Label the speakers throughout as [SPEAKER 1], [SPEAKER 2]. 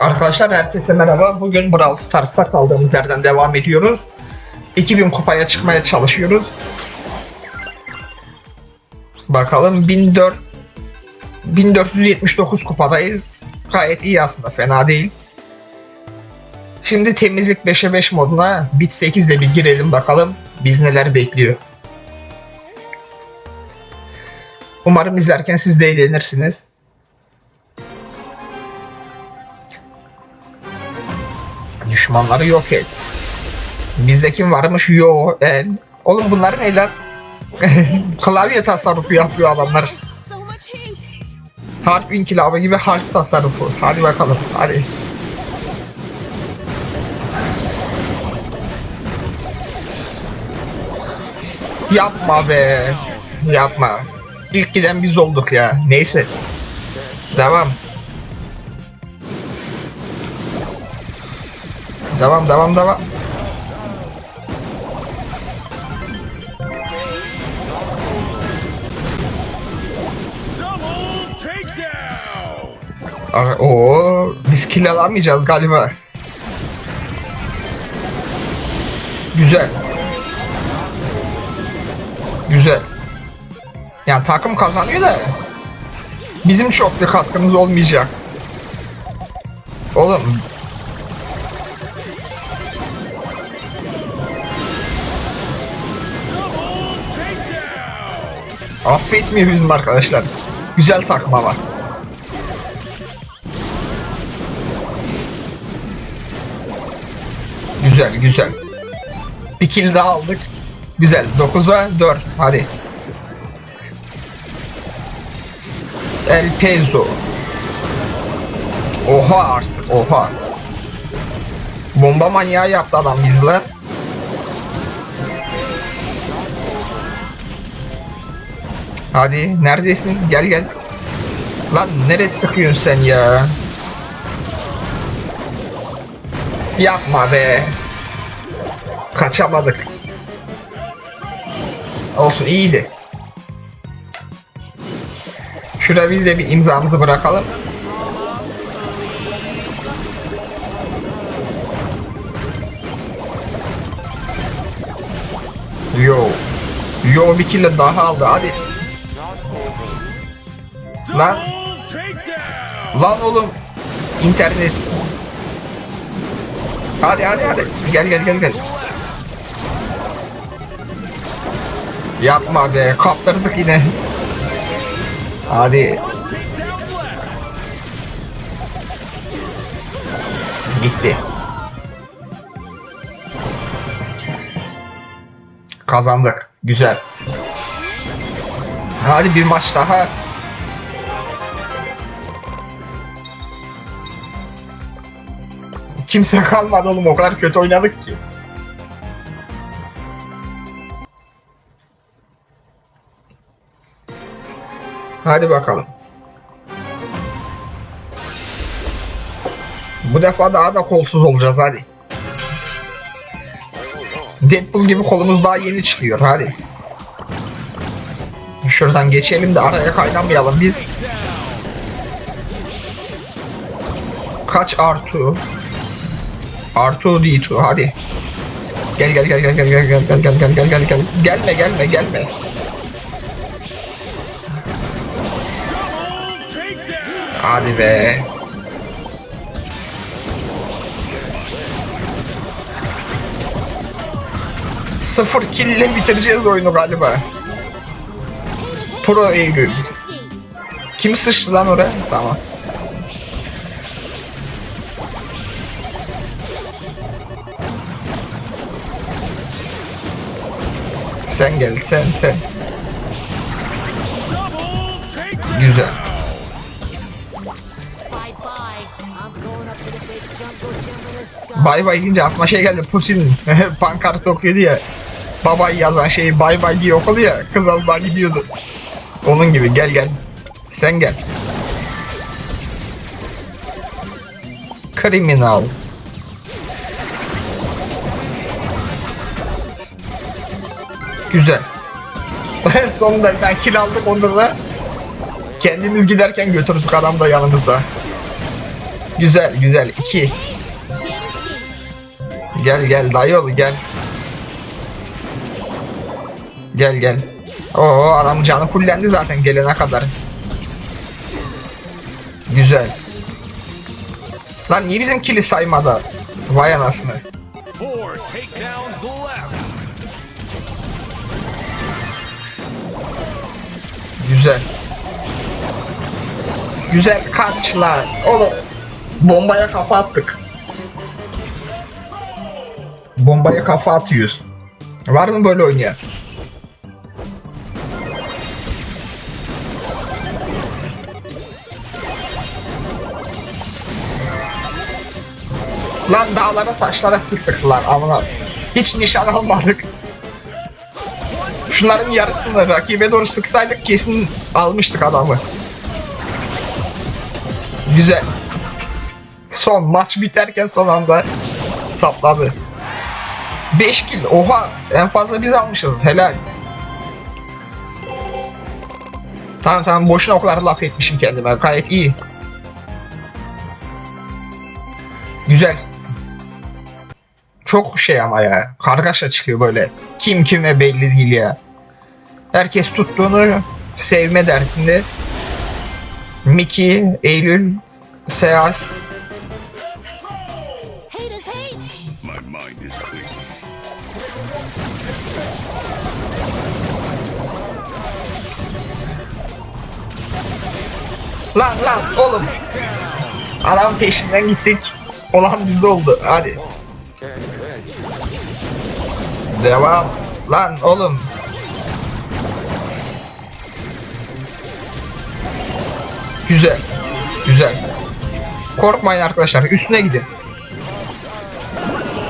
[SPEAKER 1] Arkadaşlar herkese merhaba. Bugün Brawl Stars'ta kaldığımız yerden devam ediyoruz. 2000 kupaya çıkmaya çalışıyoruz. Bakalım 1400 1479 kupadayız. Gayet iyi aslında fena değil. Şimdi temizlik 5'e 5 moduna bit 8 ile bir girelim bakalım biz neler bekliyor. Umarım izlerken siz de eğlenirsiniz. Düşmanları yok et. Bizde kim varmış? Yo. El. Oğlum bunlar ne lan? Klavye tasarrufu yapıyor adamlar. Harp inkılabı gibi harp tasarrufu. Hadi bakalım. Hadi. Yapma be. Yapma. İlk giden biz olduk ya. Neyse. Devam. Devam devam devam. Oo, biz kill alamayacağız galiba. Güzel. Güzel. Yani takım kazanıyor da bizim çok bir katkımız olmayacak. Oğlum affetmiyor bizim arkadaşlar. Güzel takım ama. Güzel güzel. Bir kill daha aldık. Güzel. 9'a 4. Hadi. El Peso. Oha artık. Oha. Bomba manyağı yaptı adam bizle. Hadi neredesin? Gel gel. Lan neresi sıkıyorsun sen ya? Yapma be. Kaçamadık. Olsun iyiydi. Şuraya biz de bir imzamızı bırakalım. Yo. Yo bir kilo daha aldı hadi. Lan. Lan oğlum. internet. Hadi hadi hadi. Gel gel gel gel. Yapma be. Kaptırdık yine. Hadi. Gitti. Kazandık. Güzel. Hadi bir maç daha. Kimse kalmadı oğlum o kadar kötü oynadık ki. Hadi bakalım. Bu defa daha da kolsuz olacağız hadi. Deadpool gibi kolumuz daha yeni çıkıyor hadi. Şuradan geçelim de araya kaynamayalım biz. Kaç artı? Artı D2 hadi. Gel gel gel gel gel gel gel gel gel gel gel gel gel gelme gelme gelme. Hadi be. Sıfır kille bitireceğiz oyunu galiba. Pro Eylül. Kim sıçtı lan oraya? Tamam. Sen gel sen sen. Güzel. Bay bay deyince aklıma şey geldi. Putin pankart okuyordu ya. Babay yazan şeyi bay bay diye okudu ya. Kız az daha gidiyordu. Onun gibi gel gel. Sen gel. Kriminal. Güzel. Sonunda bir tane kill aldık onda da. Kendimiz giderken götürdük adam da yanımızda. Güzel güzel. 2. Gel gel dayı gel. Gel gel. Oo adam canı fullendi zaten gelene kadar. Güzel. Lan niye bizim kili saymadı? Vay anasını. Güzel. Güzel kaç lan. Oğlum bombaya kafa attık. Bombaya kafa atıyoruz. Var mı böyle oynayan? Lan dağlara taşlara sıktık lan amına. Hiç nişan almadık. Şunların yarısını rakibe doğru sıksaydık kesin almıştık adamı. Güzel. Son maç biterken son anda sapladı. 5 kill. Oha en fazla biz almışız. Helal. Tamam tamam boşuna o kadar laf etmişim kendime. Gayet iyi. Güzel. Çok şey ama ya. Kargaşa çıkıyor böyle. Kim kime belli değil ya. Herkes tuttuğunu sevme derdinde. Miki, Eylül, Seas. Lan lan oğlum. Adam peşinden gittik. Olan bizde oldu. Hadi. Devam. Lan oğlum. Güzel. Güzel. Korkmayın arkadaşlar. Üstüne gidin.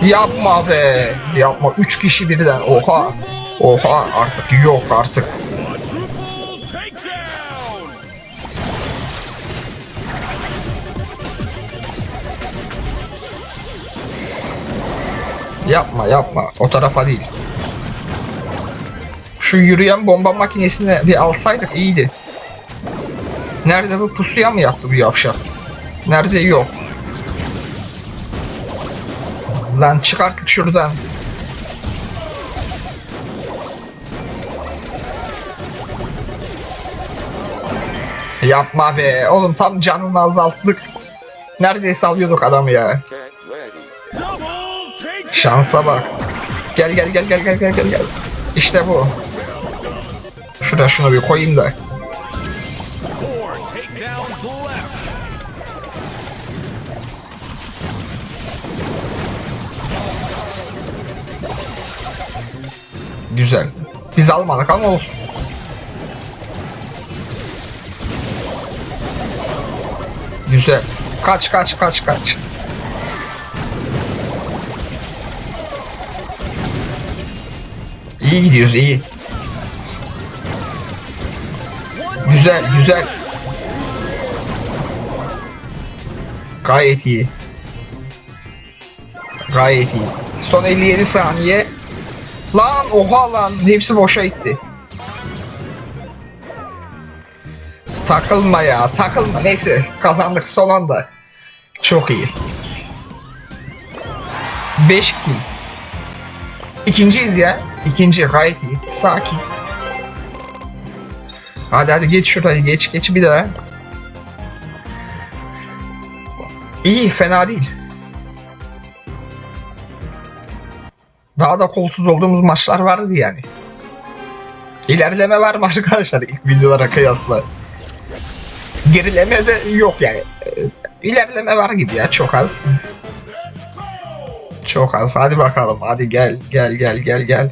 [SPEAKER 1] Yapma be. Yapma. Üç kişi birden. Oha. Oha artık yok artık. Yapma yapma. O tarafa değil. Şu yürüyen bomba makinesini bir alsaydık iyiydi. Nerede bu pusuya mı yattı bu yavşak? Nerede yok. Lan çık artık şuradan. Yapma be. Oğlum tam canını azalttık. Neredeyse alıyorduk adamı ya. Şansa bak. Gel gel gel gel gel gel gel. İşte bu. Şuraya şunu bir koyayım da. Güzel. Biz almadık ama olsun. Güzel. Kaç kaç kaç kaç. İyi gidiyoruz iyi. Güzel güzel. Gayet iyi. Gayet iyi. Son 57 saniye. Lan oha lan hepsi boşa gitti. Takılma ya takılma neyse kazandık son anda. Çok iyi. 5 kill. İkinciyiz ya. İkinci gayet iyi. Sakin. Hadi hadi geç şurayı geç geç bir daha. İyi fena değil. Daha da kolsuz olduğumuz maçlar vardı yani. İlerleme var mı arkadaşlar ilk videolara kıyasla? Gerileme de yok yani. Ee, İlerleme var gibi ya çok az. Çok az. Hadi bakalım. Hadi gel gel gel gel gel.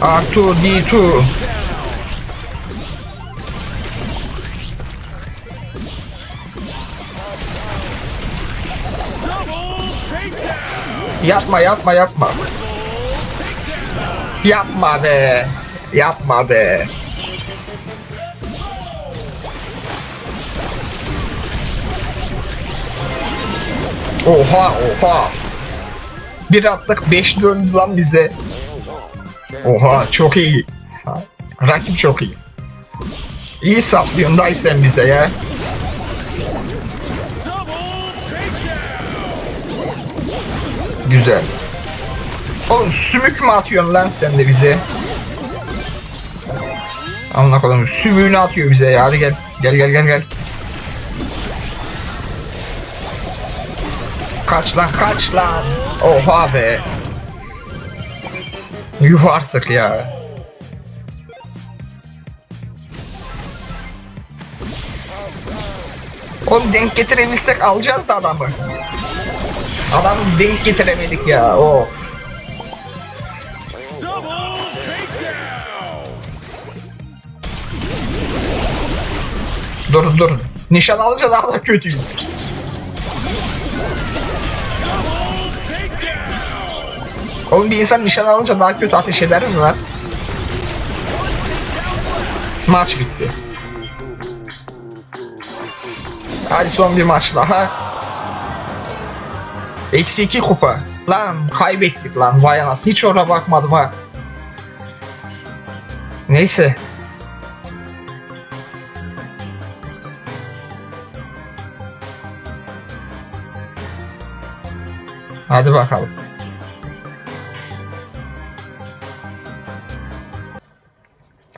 [SPEAKER 1] R2 D2 Yapma yapma yapma. Yapma be. Yapma be. Oha oha. Bir attık 5 döndü lan bize. Oha çok iyi. Rakip çok iyi. İyi saplıyorsun dayı sen bize ya. Güzel. Oğlum sümük mü atıyorsun lan sen de bize? Amına koyayım sümüğünü atıyor bize ya. Hadi gel. Gel gel gel gel. Kaç lan kaç lan. Oha be. Yuh artık ya. Oğlum denk getirebilsek alacağız da adamı. Adam denk getiremedik ya. O.
[SPEAKER 2] Double takedown.
[SPEAKER 1] Dur dur. Nişan alınca daha da kötüyüz. Oğlum bir insan nişan alınca daha kötü ateş eder mi lan? Maç bitti. Hadi son bir maç daha. Eksi iki kupa. Lan kaybettik lan vay anasını. Hiç oraya bakmadım ha. Neyse. Hadi bakalım.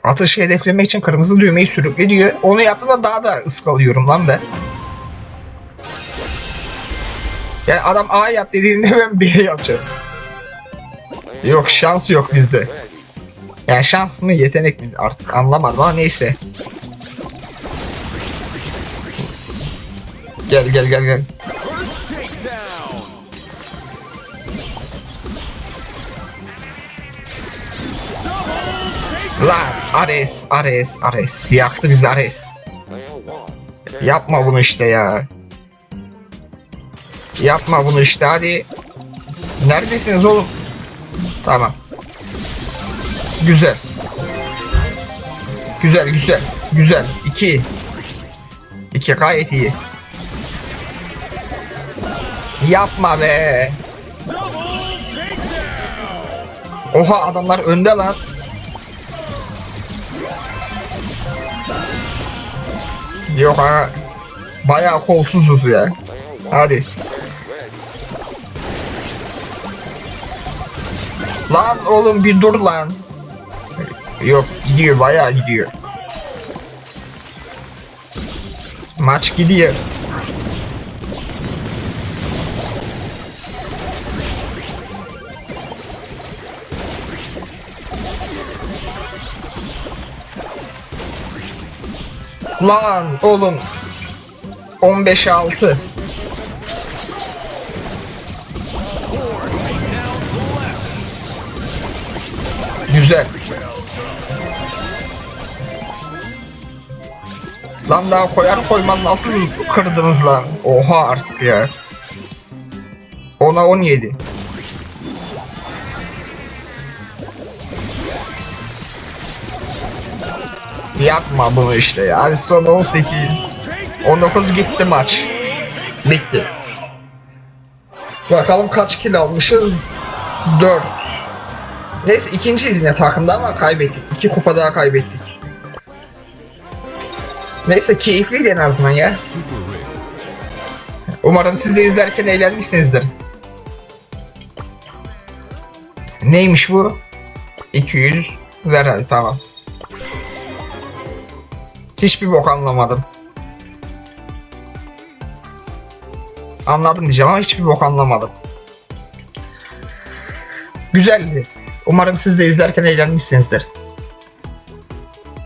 [SPEAKER 1] Atışı hedeflemek için kırmızı düğmeyi sürükle diyor. Onu yaptığımda daha da ıskalıyorum lan ben. Yani adam A yap dediğinde ben B yapacağım. Yok şans yok bizde. Yani şans mı yetenek mi artık anlamadım ama neyse. Gel gel gel gel. Lan Ares Ares Ares yaktı bizi Ares. Yapma bunu işte ya. Yapma bunu işte hadi. Neredesiniz oğlum? Tamam. Güzel. Güzel güzel. Güzel. 2. 2 gayet iyi. Yapma be. Oha adamlar önde lan. Yok ha. Bayağı kolsuzuz ya. Hadi. Lan oğlum bir dur lan. Yok gidiyor bayağı gidiyor. Maç gidiyor. Lan oğlum. 15 6. Güzel. Lan daha koyar koymaz nasıl kırdınız lan? Oha artık ya. Ona 17. Yapma bunu işte ya. Hadi son 18. 19 gitti maç. Bitti. Bakalım kaç kilo almışız? 4. Neyse ikinciyiz yine takımda ama kaybettik. İki kupa daha kaybettik. Neyse keyifliydi en azından ya. Umarım siz de izlerken eğlenmişsinizdir. Neymiş bu? 200 ver hadi tamam. Hiçbir bok anlamadım. Anladım diyeceğim ama hiçbir bok anlamadım. Güzeldi. Umarım siz de izlerken eğlenmişsinizdir.